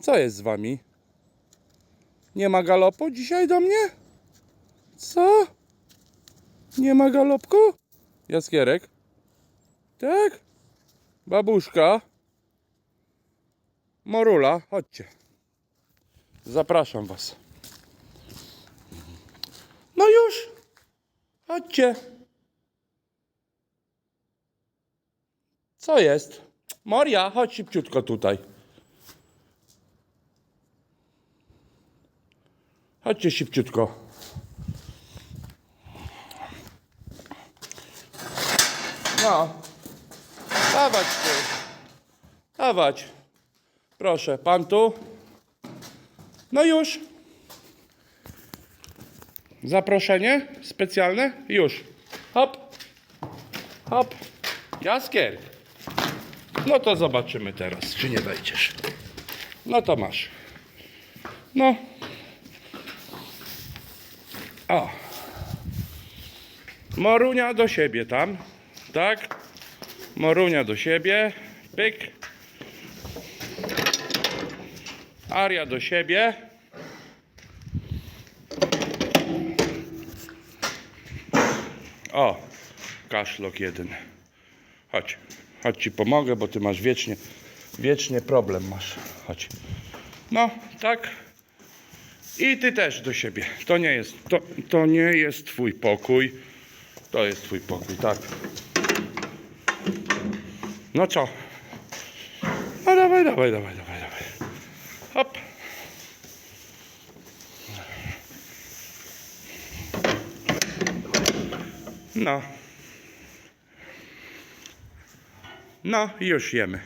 Co jest z wami? Nie ma galopu dzisiaj do mnie? Co? Nie ma galopku? Jaskierek? Tak? Babuszka? Morula, chodźcie. Zapraszam was. No już. Chodźcie. Co jest? Moria, chodź szybciutko tutaj. Chodźcie szybciutko. No. Dawać tu. Dawać. Proszę, pan tu. No już. Zaproszenie specjalne? Już. Hop. Hop. Jaskier. No to zobaczymy teraz, czy nie wejdziesz. No to masz. No. O. Morunia do siebie tam. Tak? Morunia do siebie. Pyk. Aria do siebie. O, kaszlok jeden. Chodź, chodź ci pomogę, bo ty masz wiecznie, wiecznie problem masz. Chodź. No, tak. I ty też do siebie. To nie jest, to, to nie jest twój pokój. To jest twój pokój, tak. No co? No dawaj, dawaj, dawaj, dawaj, dawaj. Hop. No. No, już jemy.